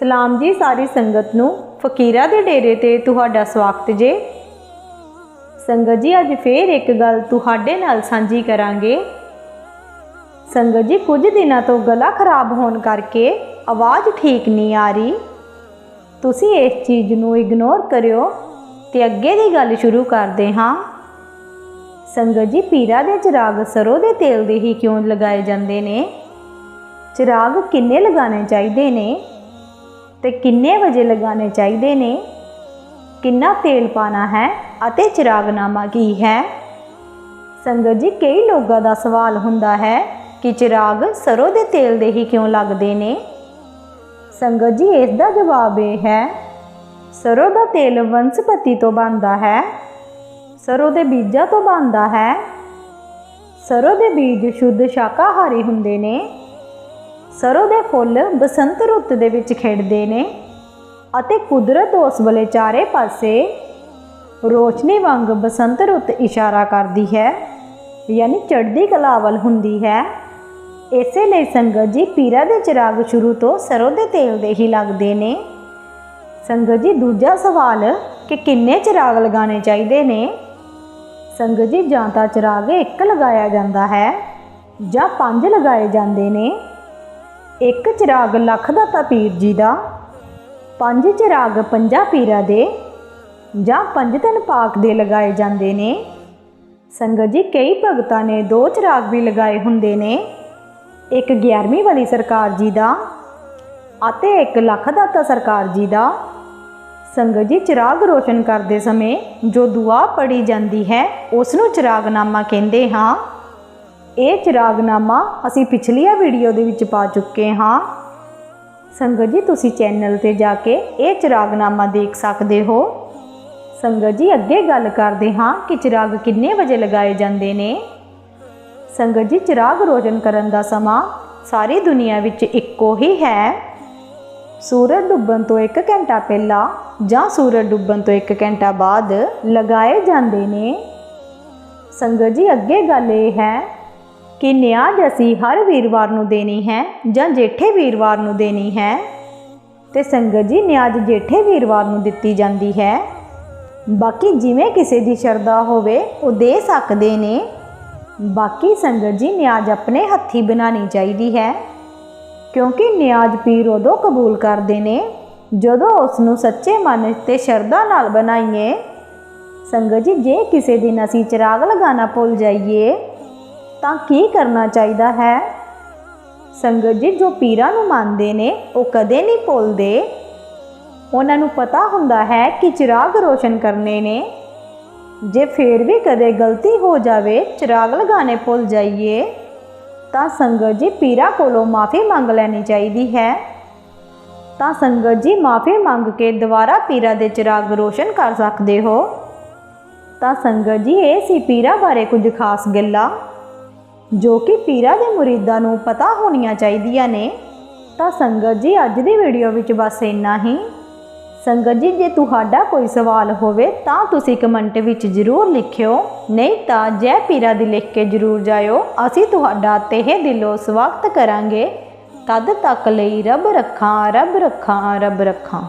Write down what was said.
ਸਲਾਮ ਜੀ ਸਾਰੀ ਸੰਗਤ ਨੂੰ। ਫਕੀਰਾ ਦੇ ਡੇਰੇ ਤੇ ਤੁਹਾਡਾ ਸਵਾਗਤ ਜੇ। ਸੰਗਤ ਜੀ, ਅੱਜ ਫੇਰ ਇੱਕ ਗੱਲ ਤੁਹਾਡੇ ਨਾਲ ਸਾਂਝੀ ਕਰਾਂਗੇ। ਸੰਗਤ ਜੀ, ਕੁਝ ਦਿਨਾਂ ਤੋਂ ਗਲਾ ਖਰਾਬ ਹੋਣ ਕਰਕੇ ਆਵਾਜ਼ ਠੀਕ ਨਹੀਂ ਆ ਰਹੀ। ਤੁਸੀਂ ਇਸ ਚੀਜ਼ ਨੂੰ ਇਗਨੋਰ ਕਰਿਓ ਤੇ ਅੱਗੇ ਦੀ ਗੱਲ ਸ਼ੁਰੂ ਕਰਦੇ ਹਾਂ। ਸੰਗਤ ਜੀ, ਪੀਰਾ ਦੇ ਚਿਰਾਗ ਸਰੋਂ ਦੇ ਤੇਲ ਦੇ ਹੀ ਕਿਉਂ ਲਗਾਏ ਜਾਂਦੇ ਨੇ? ਚਿਰਾਗ ਕਿੰਨੇ ਲਗਾਉਣੇ ਚਾਹੀਦੇ ਨੇ? ਤੇ ਕਿੰਨੇ ਵਜੇ ਲਗਾਉਣੇ ਚਾਹੀਦੇ ਨੇ? ਕਿੰਨਾ ਤੇਲ ਪਾਣਾ ਹੈ ਅਤੇ ਚਿਰਾਗਨਾਮਾ ਕੀ ਹੈ? ਸੰਗਤ ਜੀ, ਕਈ ਲੋਕਾਂ ਦਾ ਸਵਾਲ ਹੁੰਦਾ ਹੈ ਕਿ ਚਿਰਾਗ ਸਰੋਂ ਦੇ ਤੇਲ ਦੇ ਹੀ ਕਿਉਂ ਲੱਗਦੇ ਨੇ? ਸੰਗਤ ਜੀ, ਇਸ ਦਾ ਜਵਾਬ ਇਹ ਹੈ, ਸਰੋਂ ਦਾ ਤੇਲ ਵੰਸਪਤੀ ਤੋਂ ਬਣਦਾ ਹੈ। ਸਰੋਂ ਦੇ ਬੀਜਾਂ ਤੋਂ ਬਣਦਾ ਹੈ। ਸਰੋਂ ਦੇ ਬੀਜ ਸ਼ੁੱਧ ਸ਼ਾਕਾਹਾਰੀ ਹੁੰਦੇ ਨੇ। ਸਰੋਂ ਦੇ ਫੁੱਲ ਬਸੰਤ ਰੁੱਤ ਦੇ ਵਿੱਚ ਖਿੜਦੇ ਨੇ ਅਤੇ ਕੁਦਰਤ ਉਸ ਵੇਲੇ ਚਾਰੇ ਪਾਸੇ ਰੋਸ਼ਨੀ ਵਾਂਗ ਬਸੰਤ ਰੁੱਤ ਇਸ਼ਾਰਾ ਕਰਦੀ ਹੈ, ਯਾਨੀ ਚੜ੍ਹਦੀ ਕਲਾ ਵੱਲ ਹੁੰਦੀ ਹੈ। ਇਸੇ ਲਈ ਸੰਗਤ ਜੀ ਪੀਰਾ ਦੇ ਚਿਰਾਗ ਸ਼ੁਰੂ ਤੋਂ ਸਰੋਂ ਦੇ ਤੇਲ ਦੇ ਹੀ ਲੱਗਦੇ ਨੇ। ਸੰਗਤ ਜੀ, ਦੂਜਾ ਸਵਾਲ ਕਿ ਕਿੰਨੇ ਚਿਰਾਗ ਲਗਾਉਣੇ ਚਾਹੀਦੇ ਨੇ? ਸੰਗਤ ਜੀ, ਜਾਂ ਤਾਂ ਚਿਰਾਗ ਇੱਕ ਲਗਾਇਆ ਜਾਂਦਾ ਹੈ ਜਾਂ ਪੰਜ ਲਗਾਏ ਜਾਂਦੇ ਨੇ। ਇੱਕ ਚਿਰਾਗ ਲੱਖ ਦਾਤਾ ਪੀਰ ਜੀ ਦਾ, ਪੰਜ ਚਿਰਾਗ ਪੰਜਾਂ ਪੀਰਾਂ ਦੇ, ਜਾਂ ਪੰਜ ਤਨ ਪਾਕ ਦੇ ਲਗਾਏ ਜਾਂਦੇ ਨੇ। ਸੰਗਤ ਜੀ, ਕਈ ਭਗਤਾਂ ਨੇ ਦੋ ਚਿਰਾਗ ਵੀ ਲਗਾਏ ਹੁੰਦੇ ਨੇ। ਇੱਕ 11ਵੀਂ ਵਾਲੀ ਸਰਕਾਰ ਜੀ ਦਾ ਅਤੇ ਇੱਕ ਲੱਖ ਦਾਤਾ ਸਰਕਾਰ ਜੀ ਦਾ। ਸੰਗਤ ਜੀ, ਚਿਰਾਗ ਰੋਸ਼ਨ ਕਰਦੇ ਸਮੇਂ ਜੋ ਦੁਆ ਪੜੀ ਜਾਂਦੀ ਹੈ, ਉਸ ਨੂੰ ਚਿਰਾਗਨਾਮਾ ਕਹਿੰਦੇ ਹਾਂ। ਇਹ ਚਿਰਾਗਨਾਮਾ ਅਸੀਂ ਪਿਛਲੀਆਂ ਵੀਡੀਓ ਦੇ ਵਿੱਚ ਪਾ ਚੁੱਕੇ ਹਾਂ। ਸੰਗਤ ਜੀ, ਤੁਸੀਂ ਚੈਨਲ ਤੇ ਜਾ ਕੇ ਇਹ ਚਿਰਾਗਨਾਮਾ ਦੇਖ ਸਕਦੇ ਹੋ। ਸੰਗਤ ਜੀ, ਅੱਗੇ ਗੱਲ ਕਰਦੇ ਹਾਂ ਕਿ ਚਿਰਾਗ ਕਿੰਨੇ ਵਜੇ ਲਗਾਏ ਜਾਂਦੇ ਨੇ। ਸੰਗਤ ਜੀ, ਚਿਰਾਗ ਰੋਸ਼ਨ ਕਰਨ ਦਾ ਸਮਾਂ ਸਾਰੀ ਦੁਨੀਆ ਵਿੱਚ ਇੱਕੋ ਹੀ ਹੈ। ਸੂਰਜ ਡੁੱਬਣ ਤੋਂ 1 ਘੰਟਾ ਪਹਿਲਾਂ ਜਾਂ ਸੂਰਜ ਡੁੱਬਣ ਤੋਂ 1 ਘੰਟਾ ਬਾਅਦ ਲਗਾਏ ਜਾਂਦੇ ਨੇ। ਸੰਗਤ ਜੀ, ਅੱਗੇ ਗੱਲ ਇਹ ਹੈ ਕਿ ਨਿਆਜ਼ ਅਸੀਂ ਹਰ ਵੀਰਵਾਰ ਨੂੰ ਦੇਣੀ ਹੈ ਜਾਂ ਜੇਠੇ ਵੀਰਵਾਰ ਨੂੰ ਦੇਣੀ ਹੈ? ਤੇ ਸੰਗਤ ਜੀ ਨਿਆਜ਼ ਜੇਠੇ ਵੀਰਵਾਰ ਨੂੰ ਦਿੱਤੀ ਜਾਂਦੀ ਹੈ। ਬਾਕੀ ਜਿਵੇਂ ਕਿਸੇ ਦੀ ਸ਼ਰਧਾ ਹੋਵੇ, ਉਹ ਦੇ ਸਕਦੇ ਨੇ। ਬਾਕੀ ਸੰਗਤ ਜੀ ਨਿਆਜ਼ ਆਪਣੇ ਹੱਥੀ ਬਣਾਉਣੀ ਚਾਹੀਦੀ ਹੈ। ਕਿਉਂਕਿ ਨਿਆਜ਼ ਪੀਰ ਉਦੋਂ ਕਬੂਲ ਕਰਦੇ ਨੇ, ਜਦੋਂ ਉਸ ਨੂੰ ਸੱਚੇ ਮਨ ਤੇ ਸ਼ਰਧਾ ਨਾਲ ਬਣਾਈਏ। ਸੰਗਤ ਜੀ, ਜੇ ਕਿਸੇ ਦਿਨ ਅਸੀਂ ਚਿਰਾਗ ਲਗਾਉਣਾ ਭੁੱਲ ਜਾਈਏ ਤਾਂ ਕੀ ਕਰਨਾ ਚਾਹੀਦਾ ਹੈ? ਸੰਗਤ ਜੀ, ਜੋ ਪੀਰਾਂ ਨੂੰ ਮੰਨਦੇ ਨੇ, ਉਹ ਕਦੇ ਨਹੀਂ ਭੁੱਲਦੇ। ਉਹਨਾਂ ਨੂੰ ਪਤਾ ਹੁੰਦਾ ਹੈ ਕਿ ਚਿਰਾਗ ਰੋਸ਼ਨ ਕਰਨੇ ਨੇ। ਜੇ ਫੇਰ ਵੀ ਕਦੇ ਗਲਤੀ ਹੋ ਜਾਵੇ, ਚਿਰਾਗ ਲਗਾਣੇ ਭੁੱਲ ਜਾਈਏ। ਤਾਂ ਸੰਗਤ ਜੀ, ਪੀਰਾਂ ਕੋਲੋਂ ਮਾਫੀ ਮੰਗ ਲੈਣੀ ਚਾਹੀਦੀ ਹੈ। ਤਾਂ ਸੰਗਤ ਜੀ, ਮਾਫੀ ਮੰਗ ਕੇ ਦੁਬਾਰਾ ਪੀਰਾਂ ਦੇ ਚਿਰਾਗ ਰੋਸ਼ਨ ਕਰ ਸਕਦੇ ਹੋ। ਤਾਂ ਸੰਗਤ ਜੀ, ਇਹ ਸੀ ਪੀਰਾਂ ਬਾਰੇ ਕੁਝ ਖਾਸ ਗੱਲਾਂ। ਜੋ ਕਿ ਪੀਰਾਂ ਦੇ ਮੁਰੀਦਾਂ ਨੂੰ ਪਤਾ ਹੋਣੀਆਂ ਚਾਹੀਦੀਆਂ ਨੇ, ਤਾਂ ਸੰਗਤ ਜੀ ਅੱਜ ਦੀ ਵੀਡੀਓ ਵਿੱਚ ਬਸ ਇੰਨਾ ਹੀ। ਸੰਗਤ ਜੀ, ਜੇ ਤੁਹਾਡਾ ਕੋਈ ਸਵਾਲ ਹੋਵੇ, ਤਾਂ ਤੁਸੀਂ ਕਮੈਂਟ ਵਿੱਚ ਜ਼ਰੂਰ ਲਿਖਿਓ। ਨਹੀਂ ਤਾਂ ਜੈ ਪੀਰਾ ਦੀ ਲਿਖ ਕੇ ਜ਼ਰੂਰ ਜਾਇਓ। ਅਸੀਂ ਤੁਹਾਡਾ ਤਹਿ ਦਿਲੋਂ ਸਵਾਗਤ ਕਰਾਂਗੇ। ਤਦ ਤੱਕ ਲਈ ਰੱਬ ਰੱਖਾਂ ਰੱਬ ਰੱਖਾਂ ਰੱਬ ਰੱਖਾਂ।